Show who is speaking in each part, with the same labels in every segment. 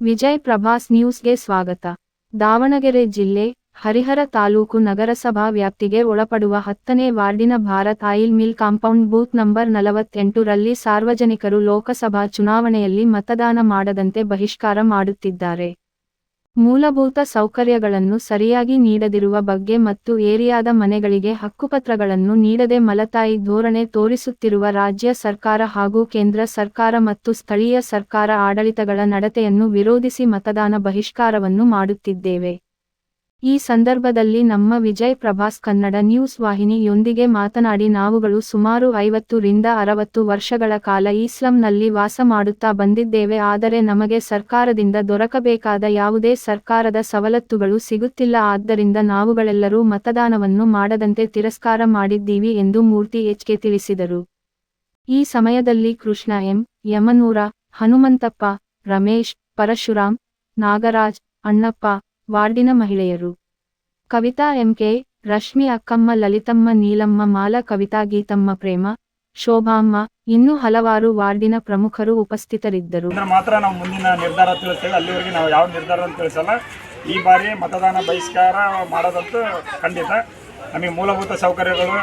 Speaker 1: ವಿಜಯ್ ಪ್ರಭಾಸ್ ನ್ಯೂಸ್ಗೆ ಸ್ವಾಗತ. ದಾವಣಗೆರೆ ಜಿಲ್ಲೆ, ಹರಿಹರ ತಾಲೂಕು ನಗರಸಭಾ ವ್ಯಾಪ್ತಿಗೆ ಒಳಪಡುವ ಹತ್ತನೇ ವಾರ್ಡಿನ Bharat oil mill compound booth number ನಲವತ್ತೆಂಟು ರಲ್ಲಿ ಸಾರ್ವಜನಿಕರು ಲೋಕಸಭಾ ಚುನಾವಣೆಯಲ್ಲಿ ಮತದಾನ ಮಾಡದಂತೆ ಬಹಿಷ್ಕಾರ ಮಾಡುತ್ತಿದ್ದಾರೆ. ಮೂಲಭೂತ ಸೌಕರ್ಯಗಳನ್ನು ಸರಿಯಾಗಿ ನೀಡದಿರುವ ಬಗ್ಗೆ ಮತ್ತು ಏರಿಯಾದ ಮನೆಗಳಿಗೆ ಹಕ್ಕುಪತ್ರಗಳನ್ನು ನೀಡದೆ ಮಲತಾಯಿ ಧೋರಣೆ ತೋರಿಸುತ್ತಿರುವ ರಾಜ್ಯ ಸರ್ಕಾರ ಹಾಗೂ ಕೇಂದ್ರ ಸರ್ಕಾರ ಮತ್ತು ಸ್ಥಳೀಯ ಸರ್ಕಾರ ಆಡಳಿತಗಳ ನಡತೆಯನ್ನು ವಿರೋಧಿಸಿ ಮತದಾನ ಬಹಿಷ್ಕಾರವನ್ನು ಮಾಡುತ್ತಿದ್ದೇವೆ. ಈ ಸಂದರ್ಭದಲ್ಲಿ ನಮ್ಮ ವಿಜಯ್ ಪ್ರಭಾಸ್ ಕನ್ನಡ ನ್ಯೂಸ್ ವಾಹಿನಿಯೊಂದಿಗೆ ಮಾತನಾಡಿ ನಾವುಗಳು ಸುಮಾರು ಐವತ್ತು ರಿಂದ ಅರವತ್ತು ವರ್ಷಗಳ ಕಾಲ ಇಸ್ಲಾಂನಲ್ಲಿ ವಾಸ ಮಾಡುತ್ತಾ ಬಂದಿದ್ದೇವೆ. ಆದರೆ ನಮಗೆ ಸರ್ಕಾರದಿಂದ ದೊರಕಬೇಕಾದ ಯಾವುದೇ ಸರ್ಕಾರದ ಸವಲತ್ತುಗಳು ಸಿಗುತ್ತಿಲ್ಲ. ಆದ್ದರಿಂದ ನಾವುಗಳೆಲ್ಲರೂ ಮತದಾನವನ್ನು ಮಾಡದಂತೆ ತಿರಸ್ಕಾರ ಮಾಡಿದ್ದೀವಿ ಎಂದು ಮೂರ್ತಿ ಎಚ್ಕೆ ತಿಳಿಸಿದರು. ಈ ಸಮಯದಲ್ಲಿ ಕೃಷ್ಣ ಎಂ, ಯಮನೂರ, ಹನುಮಂತಪ್ಪ, ರಮೇಶ್, ಪರಶುರಾಮ್, ನಾಗರಾಜ್, ಅಣ್ಣಪ್ಪ ವಾರ್ಡಿನ ಮಹಿಳೆಯರು. ಕವಿತಾ ಎಂಕೆ ರಶ್ಮಿ ಅಕ್ಕಮ್ಮ, ಲಲಿತಮ್ಮ, ನೀಲಮ್ಮ, ಮಾಲ ಕವಿತಾ, ಗೀತಮ್ಮ, ಪ್ರೇಮ, ಶೋಭಾಮ್ಮ, ಇನ್ನೂ ಹಲವಾರು ವಾರ್ಡಿನ ಪ್ರಮುಖರು ಉಪಸ್ಥಿತರಿದ್ದರು.
Speaker 2: ಮಾತ್ರ ನಾವು ಮುಂದಿನ ನಿರ್ಧಾರ ತಿಳಿಸ್ತೇವೆ. ಅಲ್ಲಿವರೆಗೆ ನಾವು ಯಾವ ನಿರ್ಧಾರ ತಿಳಿಸಲ್ಲ. ಈ ಬಾರಿ ಮತದಾನ ಬಹಿಷ್ಕಾರ ಮಾಡೋದಂತೂ ಖಂಡಿತ. ನಮಗೆ ಮೂಲಭೂತ ಸೌಕರ್ಯಗಳು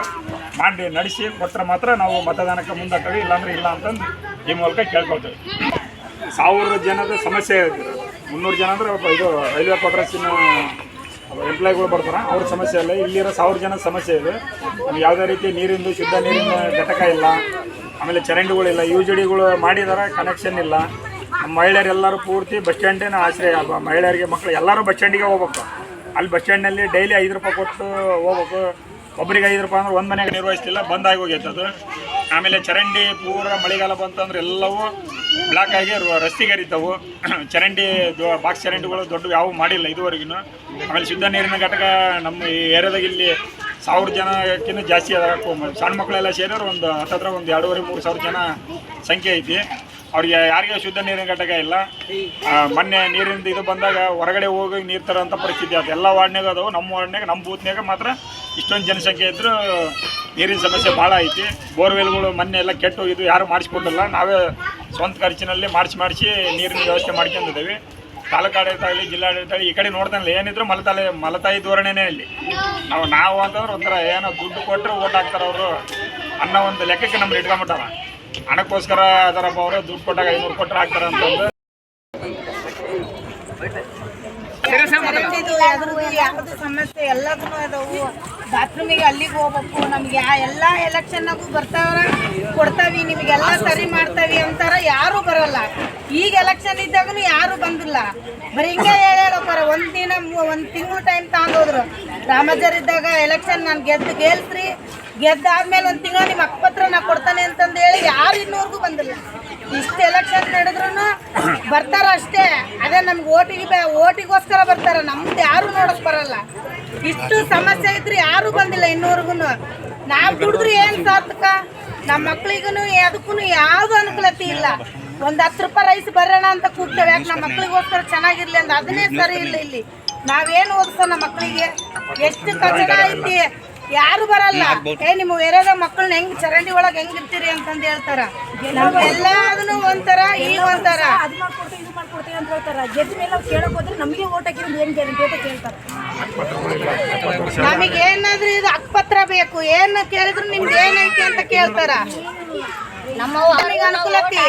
Speaker 2: ಮಾಡಿ ನಡೆಸಿ ಕೊಟ್ಟರೆ ಮಾತ್ರ ನಾವು ಮತದಾನಕ್ಕೆ ಮುಂದಾಗ್ತೇವೆ. ಇಲ್ಲಾಂದ್ರೆ ಇಲ್ಲ ಅಂತಂದು ಈ ಮೂಲಕ ಕೇಳ್ಕೊಳ್ತೇವೆ. ಸಾವಿರ ಜನದ ಸಮಸ್ಯೆ ಮುನ್ನೂರು ಜನ ಅಂದ್ರೆ ಇದು ರೈಲ್ವೆ ಕ್ವಾರ್ಟರ್ಸಿನ ಎಂಪ್ಲಾಯ್ಗಳು ಬರ್ತಾರೆ. ಅವ್ರ ಸಮಸ್ಯೆ ಇಲ್ಲ ಇಲ್ಲಿರೋ ಸಾವಿರ ಜನ ಸಮಸ್ಯೆ ಇದೆ. ನಮ್ಗೆ ಯಾವುದೇ ರೀತಿ ನೀರಿಂದು, ಶುದ್ಧ ನೀರಿನ ಘಟಕ ಇಲ್ಲ. ಆಮೇಲೆ ಚರಂಡಿಗಳಿಲ್ಲ ಯು ಜಿ ಡಿಗಳು ಮಾಡಿದಾರೆ ಕನೆಕ್ಷನ್ ಇಲ್ಲ. ಮಹಿಳೆಯರೆಲ್ಲರೂ ಪೂರ್ತಿ ಬಸ್ ಸ್ಟ್ಯಾಂಡೇನ ಆಶ್ರಯ. ಮಹಿಳೆಯರಿಗೆ ಮಕ್ಕಳು ಎಲ್ಲರೂ ಬಸ್ ಸ್ಟ್ಯಾಂಡಿಗೆ ಹೋಗ್ಬೇಕು. ಅಲ್ಲಿ ಬಸ್ ಸ್ಟ್ಯಾಂಡ್ನಲ್ಲಿ ಡೈಲಿ ಐದು ರೂಪಾಯಿ ಕೊಟ್ಟು ಹೋಗ್ಬೇಕು. ಒಬ್ಬರಿಗೆ ಐದು ರೂಪಾಯಿ ಅಂದ್ರೆ ಒಂದು ಮನೆಗೆ ನಿರ್ವಹಿಸ್ತಿಲ್ಲ ಬಂದಾಗಿ ಹೋಗೈತೆ ಅದು ಆಮೇಲೆ ಚರಂಡಿ ಪೂರ ಮಳೆಗಾಲ ಬಂತಂದ್ರೆ ಎಲ್ಲವೂ ಬ್ಲಾಕ್ ಆಗಿ ರ- ರಸ್ತೆಗೆ ಹರಿತಾವು ಚರಂಡಿ ಬಾಕ್ಸ್ ಚರಂಡಿಗಳು ದೊಡ್ಡ ಯಾವ ಮಾಡಿಲ್ಲ ಇದುವರೆಗೂ ಆಮೇಲೆ ಶುದ್ಧ ನೀರಿನ ಘಟಕ ನಮ್ಮ ಈ ಏರಿಯಾದಾಗ ಇಲ್ಲಿ ಸಾವಿರ ಜನಕ್ಕಿಂತ ಜಾಸ್ತಿ ಸಣ್ಣ ಮಕ್ಕಳೆಲ್ಲ ಸೇರಿದ್ರೆ ಒಂದು ಹತ್ತತ್ರ ಒಂದು ಎರಡೂವರೆ ಮೂರು ಸಾವಿರ ಜನ ಸಂಖ್ಯೆ ಐತಿ. ಅವ್ರಿಗೆ ಯಾರಿಗೆ ಶುದ್ಧ ನೀರಿನ ಘಟಕ ಇಲ್ಲ. ಮೊನ್ನೆ ನೀರಿಂದ ಇದು ಬಂದಾಗ ಹೊರಗಡೆ ಹೋಗಿ ನೀರು ತರೋಂಥ ಪರಿಸ್ಥಿತಿ ಅದು ಎಲ್ಲ ವಾರ್ಡ್ನಾಗ ಅದಾವೆ. ನಮ್ಮ ವಾರ್ಡ್ನಾಗ ನಮ್ಮ ಬೂತ್ನಾಗ ಮಾತ್ರ ಇಷ್ಟೊಂದು ಜನಸಂಖ್ಯೆ ಇದ್ದರೂ ನೀರಿನ ಸಮಸ್ಯೆ ಭಾಳ ಐತಿ. ಬೋರ್ವೆಲ್ಗಳು ಮೊನ್ನೆ ಎಲ್ಲ ಕೆಟ್ಟು ಇದು ಯಾರು ಮಾಡಿಸ್ಕೊಟ್ಟಿಲ್ಲ ನಾವೇ ಸ್ವಂತ ಖರ್ಚಿನಲ್ಲಿ ಮಾಡಿಸಿ ಮಾಡಿಸಿ ನೀರಿನ ವ್ಯವಸ್ಥೆ ಮಾಡ್ಕೊಂಡಿದ್ದೀವಿ. ತಾಲೂಕು ಆಡಳಿತ ಆಗಲಿ ಆಗಲಿ, ಈ ಕಡೆ ನೋಡ್ತಾನಲ್ಲ ಏನಿದ್ರು ಮಲತಾಲೆ ಮಲತಾಯಿ ಧೋರಣೆನೇ ಇಲ್ಲಿ ನಾವು ನಾವು ಅಂತಂದ್ರೆ ಒಂಥರ ಏನೋ ದುಡ್ಡು ಕೊಟ್ಟರೆ ಓಟ್ ಹಾಕ್ತಾರೆ ಅವರು ಅನ್ನೋ ಒಂದು ಲೆಕ್ಕಕ್ಕೆ ನಮ್ಗೆ ಇಟ್ಕೊಂಬಿಟ್ಟಾರ. ಹಣಕ್ಕೋಸ್ಕರ ಅದರಪ್ಪ ಅವರು ದುಡ್ಡು ಕೊಟ್ಟಾಗ ಐನೂರು ಕೊಟ್ಟರೆ ಹಾಕ್ತಾರೆ ಅಂತಂದು
Speaker 3: ಇದು ಯಾವ್ದು ಯಾವ್ದು ಸಮಸ್ಯೆ ಎಲ್ಲದೂ ಅದಾವು ಬಾತ್ರೂಮಿಗೆ ಅಲ್ಲಿಗೆ ಹೋಗ್ಬೇಕು. ನಮ್ಗೆ ಯಾ ಎಲ್ಲ ಎಲೆಕ್ಷನ್ನಾಗೂ ಬರ್ತಾವ್ರ ಕೊಡ್ತಾವಿ ನಿಮಗೆಲ್ಲ ಸರಿ ಮಾಡ್ತಾವಿ ಅಂತಾರ ಯಾರು ಬರೋಲ್ಲ. ಈಗ ಎಲೆಕ್ಷನ್ ಇದ್ದಾಗನು ಯಾರು ಬಂದಿಲ್ಲ. ಬರೀ ಹಿಂಗೆ ಹೇಳೋಕಾರ ಒಂದ್ ದಿನ ಒಂದ್ ತಿಂಗಳು ಟೈಮ್ ತಗೊಂಡೋದ್ರು ರಾಮಜರ್ ಇದ್ದಾಗ ಎಲೆಕ್ಷನ್ ನಾನು ಗೆದ್ದು ಗೆಲ್ಸ್ರಿ ಗೆದ್ದಾದ್ಮೇಲೆ ಒಂದು ತಿಂಗಳು ನಿಮ್ಮ ಅಕ್ಕಪತ್ರ ನಾ ಕೊಡ್ತಾನೆ ಅಂತಂದು ಹೇಳಿ ಯಾರು ಇನ್ನೂರ್ಗೂ ಬಂದಿಲ್ಲ. ಇಷ್ಟು ಎಲೆಕ್ಷನ್ ನಡೆದ್ರು ಬರ್ತಾರ ಅಷ್ಟೇ. ಅದೇ ನಮ್ಗೆ ಓಟಿಗೆ ಓಟಿಗೋಸ್ಕರ ಬರ್ತಾರೆ. ನಮ್ದು ಯಾರು ನೋಡಕ್ ಬರಲ್ಲ. ಇಷ್ಟು ಸಮಸ್ಯೆ ಇದ್ರೆ ಯಾರು ಬಂದಿಲ್ಲ ಇನ್ನೂರ್ಗು ನಾವು ದುಡಿದ್ರೆ ಏನು ಸಾರ್ಥಕ? ನಮ್ಮ ಮಕ್ಳಿಗೂ ಅದಕ್ಕೂ ಯಾವ್ದು ಅನುಕೂಲತೆ ಇಲ್ಲ. ಒಂದು ಹತ್ತು ರೂಪಾಯಿ ರೈಸ್ ಬರೋಣ ಅಂತ ಕೂಗ್ತೇವೆ. ಯಾಕೆ ನಮ್ಮ ಮಕ್ಳಿಗೋಸ್ಕರ ಚೆನ್ನಾಗಿರ್ಲಿ ಅಂತ ಅದನ್ನೇ ಸರಿ ಇಲ್ಲ ಇಲ್ಲಿ. ನಾವೇನು ಓದಿಸೋ ನಮ್ಮ ಮಕ್ಕಳಿಗೆ ಎಷ್ಟು ಕಷ್ಟ ಐತಿ? ಯಾರು ಬರಲ್ಲ. ಏ ನಿಮ್ಮ ಏರಿಯಾದ ಮಕ್ಕಳನ್ನ ಹೆಂಗ್ ಚರಂಡಿ ಒಳಗೆ ಹೆಂಗ್ ಇರ್ತೀರಿ ಅಂತಂದು ಹೇಳ್ತಾರ. ನಮ್ಗೆಲ್ಲ ಅದನ್ನು ಒಂಥರ ಈಗ ಒಂಥರ.
Speaker 4: ಅದು ಮಾಡ್ಕೊಡ್ತೀವಿ ಇದು ಮಾಡ್ಕೊಡ್ತೀವಿ ಅಂತ ಹೇಳ್ತಾರೆ. ಗೆದ್ದ ಮೇಲೆ ನಾವು ಕೇಳಕ್ ಹೋದ್ರೆ ನಮಗೆ ಓಟ್ ಹಾಕಿರೋದು ಏನ್ ಗ್ಯಾರಂಟಿ ಅಂತ ಕೇಳ್ತಾರೆ.
Speaker 3: ನಮಗೆ ಏನಾದ್ರೂ ಇದು ಅಕ್ಪತ್ರ ಬೇಕು. ಏನು ಕೇಳಿದ್ರು ನಿಮ್ಗೆ ಏನೈತಿ ಅಂತ ಕೇಳ್ತಾರ. ಅನುಕೂಲತೆ.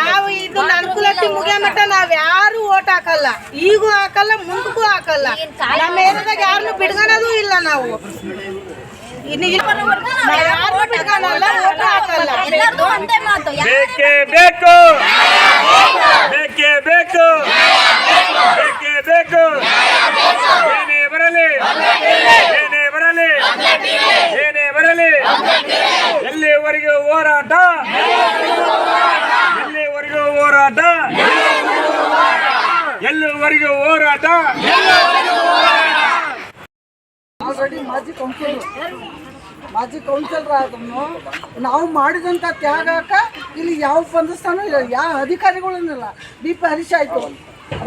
Speaker 3: ನಾವು ಇದು ಅನುಕೂಲತಿ ಮುಗಿಯ ಮಟ್ಟ ನಾವ್ ಯಾರು ಓಟ್ ಹಾಕಲ್ಲ. ಈಗೂ ಹಾಕಲ್ಲ ಮುಂದಕ್ಕೂ ಹಾಕಲ್ಲ. ನಮ್ಮ ಏರಿಯಾದಾಗ ಯಾರನ್ನು ಬಿಡ್ಗನದು ಇಲ್ಲ ನಾವು. ಇನ್ನು ನಾವು ಯಾರು ಓಟ್ ಹಾಕಲ್ಲ.
Speaker 4: ಎಲ್ಲರದು ಒಂದೇ ಮಾತು.
Speaker 2: ಬೇಕೇ ಬೇಕು. ಬೇಕೇ ಬೇಕು. ಬೇಕೇ ಬೇಕು. ಏನೇ ಬರಲಿ ಏನೇ ಬರಲಿ ಏನೇ ಬರಲಿ. ಹೋರಾಟ. ಎಲ್ಲಿವರೆಗೂ ಹೋರಾಟ? ಎಲ್ಲಿವರೆಗೂ ಹೋರಾಟ?
Speaker 5: ಆಲ್ರೆಡಿ ಮಾಜಿ ಕೌನ್ಸಿಲರ್ ಮಾಜಿ ಕೌನ್ಸಿಲರ್ ಆದನು ನಾವು ಮಾಡಿದಂಥ ತ್ಯಾಗಕ್ಕೆ ಇಲ್ಲಿ ಯಾವ ಸ್ಪಂದಿಸ್ತಾನೂ ಇಲ್ಲ, ಯಾವ ಅಧಿಕಾರಿಗಳನ್ನಿಲ್ಲ? ಬಿ ಪಿ ಹರೀಶ್ ಆಯಿತು,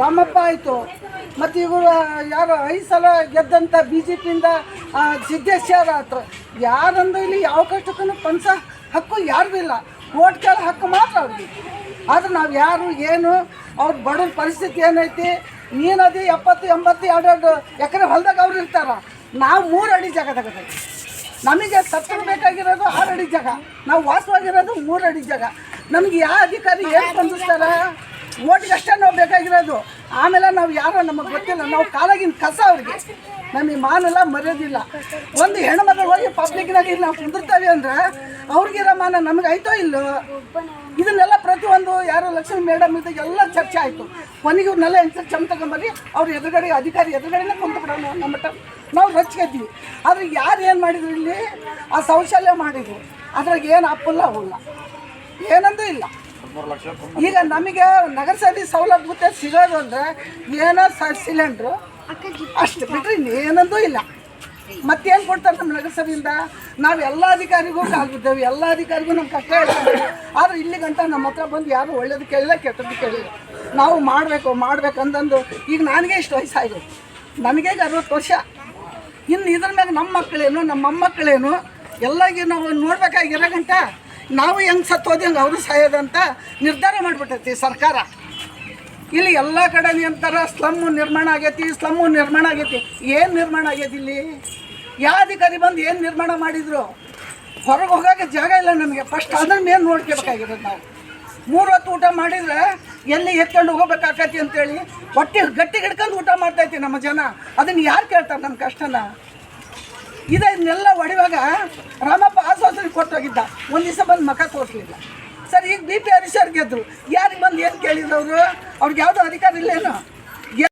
Speaker 5: ರಾಮಪ್ಪ ಆಯಿತು, ಮತ್ತು ಇವರು ಯಾರು ಐದು ಸಲ ಗೆದ್ದಂಥ ಬಿ ಜೆ ಪಿಯಿಂದ ಸಿದ್ದೇಶ್ವರ ಆಯ್ತು ಯಾರಂದು ಇಲ್ಲಿ ಯಾವ ಕಷ್ಟಕ್ಕೂ ಪಂಚ ಹಕ್ಕು ಯಾರಿಗೂ ಇಲ್ಲ. ಓಟ್ ಕೇಳೋ ಹಕ್ಕು ಮಾತ್ರ ಅವ್ರಿಗೆ. ಆದ್ರೆ ನಾವು ಯಾರು, ಏನು, ಅವ್ರ ಬಡವ್ರ ಪರಿಸ್ಥಿತಿ ಏನೈತಿ? ನೀನದಿ ಎಪ್ಪತ್ತು, ಎಂಬತ್ತು, ಎರಡೆರಡು ಎಕರೆ ಹೊಲದಾಗ ಅವ್ರು ಇರ್ತಾರ. ನಾವು ಮೂರು ಅಡಿ ಜಾಗದಾಗ. ನಮಗೆ ಸತ್ತರ ಬೇಕಾಗಿರೋದು ಆರು ಅಡಿ ಜಾಗ. ನಾವು ವಾಸವಾಗಿರೋದು ಮೂರು ಅಡಿ ಜಾಗ. ನಮ್ಗೆ ಯಾವ ಅಧಿಕಾರಿ ಏನು ಸ್ಪಂದಿಸ್ತಾರ? ಓಟಿಗೆ ಅಷ್ಟೇ ನಾವು ಬೇಕಾಗಿರೋದು. ಆಮೇಲೆ ನಾವು ಯಾರೋ ನಮಗೆ ಗೊತ್ತಿಲ್ಲ. ನಾವು ಕಾಲಾಗಿನ ಕಸ ಅವ್ರಿಗೆ. ನಮಗೆ ಮಾನೆಲ್ಲ ಮರ್ಯೋದಿಲ್ಲ. ಒಂದು ಹೆಣ್ಮಗಳು ಹೋಗಿ ಪಬ್ಲಿಕ್ನಾಗ ಇಲ್ಲಿ ನಾವು ಕುಂದಿರ್ತೇವೆ ಅಂದ್ರೆ ಅವ್ರಿಗಿರೋ ಮಾನ ನಮಗೆ ಆಯ್ತೋ ಇಲ್ಲೋ? ಇದನ್ನೆಲ್ಲ ಪ್ರತಿಯೊಂದು ಯಾರೋ ಲಕ್ಷ್ಮೀ ಮೇಡಮ್ ಇದು ಎಲ್ಲ ಚರ್ಚೆ ಆಯಿತು. ಕೊನೆಗೆ ಇವ್ರನ್ನೆಲ್ಲ ಎಂತ ಚಮ್ ತಗೊಂಬರಿ ಅವ್ರ ಎದುರುಗಡೆ ಅಧಿಕಾರಿ ಎದುರುಗಡೆನೇ ಕುಂತು ಬಿಡೋಣ ನಮ್ಮ ಮಟ್ಟ. ನಾವು ರಚ್ಗೆದ್ವಿ ಆದರೆ ಯಾರು ಏನು ಮಾಡಿದ್ರು ಇಲ್ಲಿ? ಆ ಶೌಚಾಲಯ ಮಾಡಿದ್ರು. ಅದ್ರಾಗ ಏನು ಅಪ್ಪಲ್ಲ ಹುಲ್ಲ ಏನಂದು ಇಲ್ಲ. ಈಗ ನಮಗೆ ನಗರಸಭೆ ಸೌಲಭ್ಯತೆ ಸಿಗೋದು ಅಂದರೆ ಏನೋ ಸ ಸಿಲಿಂಡ್ರು. ಅಷ್ಟು ಬಿಟ್ಟರೆ ಇನ್ನೇನೊಂದು ಇಲ್ಲ. ಮತ್ತೇನು ಕೊಡ್ತಾರೆ ನಮ್ಮ ನಗರಸಭೆಯಿಂದ? ನಾವು ಎಲ್ಲ ಅಧಿಕಾರಿಗೂ ಕಾಲ್ಬಿದ್ದೇವೆ ಎಲ್ಲ ಅಧಿಕಾರಿಗೂ ನಮ್ಮ ಕಷ್ಟ ಹೇಳ್ತೀವಿ ಆದರೆ ಇಲ್ಲಿ ಗಂಟ ನಮ್ಮ ಹತ್ರ ಬಂದು ಯಾರು ಒಳ್ಳೇದು ಕೇಳಿಲ್ಲ ಕೆಟ್ಟದ್ದು ಕೇಳಿಲ್ಲ. ನಾವು ಮಾಡಬೇಕು ಮಾಡ್ಬೇಕು ಅಂತಂದು ಈಗ ನನಗೆ ಇಷ್ಟು ವಯಸ್ಸಾಗಿದೆ. ನನಗೆ ಅರವತ್ತು ವರ್ಷ. ಇನ್ನು ಇದ್ರ ಮ್ಯಾಗ ನಮ್ಮ ಮಕ್ಕಳೇನು ನಮ್ಮ ಮೊಮ್ಮಕ್ಕಳೇನು ಎಲ್ಲಾಗಿ ನಾವು ನೋಡ್ಬೇಕಾಗಿರೋ ಗಂಟ ನಾವು ಹೆಂಗೆ ಸತ್ತೋದಂಗೆ ಅವರು ಸಾಯೋದಂತ ನಿರ್ಧಾರ ಮಾಡಿಬಿಟ್ಟೈತಿ ಸರ್ಕಾರ. ಇಲ್ಲಿ ಎಲ್ಲ ಕಡೆ ಅಂತಾರ ಸ್ಲಮ್ಮು ನಿರ್ಮಾಣ ಆಗೈತಿ ಸ್ಲಮ್ಮು ನಿರ್ಮಾಣ ಆಗೈತಿ. ಏನು ನಿರ್ಮಾಣ ಆಗೈತಿ ಇಲ್ಲಿ? ಯಾವ ಅಧಿಕಾರಿ ಬಂದು ಏನು ನಿರ್ಮಾಣ ಮಾಡಿದ್ರು? ಹೊರಗೆ ಹೋಗೋಕೆ ಜಾಗ ಇಲ್ಲ ನಮಗೆ. ಫಸ್ಟ್ ಅದನ್ನ ಮೇಲೆ ನೋಡ್ಕೋಬೇಕಾಗಿರೋದು ನಾವು. ಮೂರು ಹೊತ್ತು ಊಟ ಮಾಡಿದ್ರೆ ಎಲ್ಲಿ ಎತ್ಕೊಂಡು ಹೋಗ್ಬೇಕಾಕತಿ ಅಂತೇಳಿ ಹೊಟ್ಟೆ ಗಟ್ಟಿ ಹಿಡ್ಕೊಂಡು ಊಟ ಮಾಡ್ತೈತಿ ನಮ್ಮ ಜನ. ಅದನ್ನು ಯಾರು ಕೇಳ್ತಾರೆ ನಮ್ಮ ಕಷ್ಟನ? ಇದನ್ನೆಲ್ಲ ಹೊಡೆಯುವಾಗ ರಾಮಪ್ಪ ಆಸ್ಪತ್ರೆಗೆ ಕೊಟ್ಟೋಗಿದ್ದ. ಒಂದು ದಿವಸ ಬಂದು ಮಖ ತೋರಿಸ್ಲಿಲ್ಲ. ಸರ್, ಈಗ ಬಿ ಪಿ ಹರೀಶ್ ಗೆದ್ದರು ಯಾರಿಗೆ ಬಂದು ಏನು ಕೇಳಿದ್ರು ಅವರು? ಅವ್ರಿಗೆ ಯಾವುದೋ ಅಧಿಕಾರ ಇಲ್ಲೇನೋ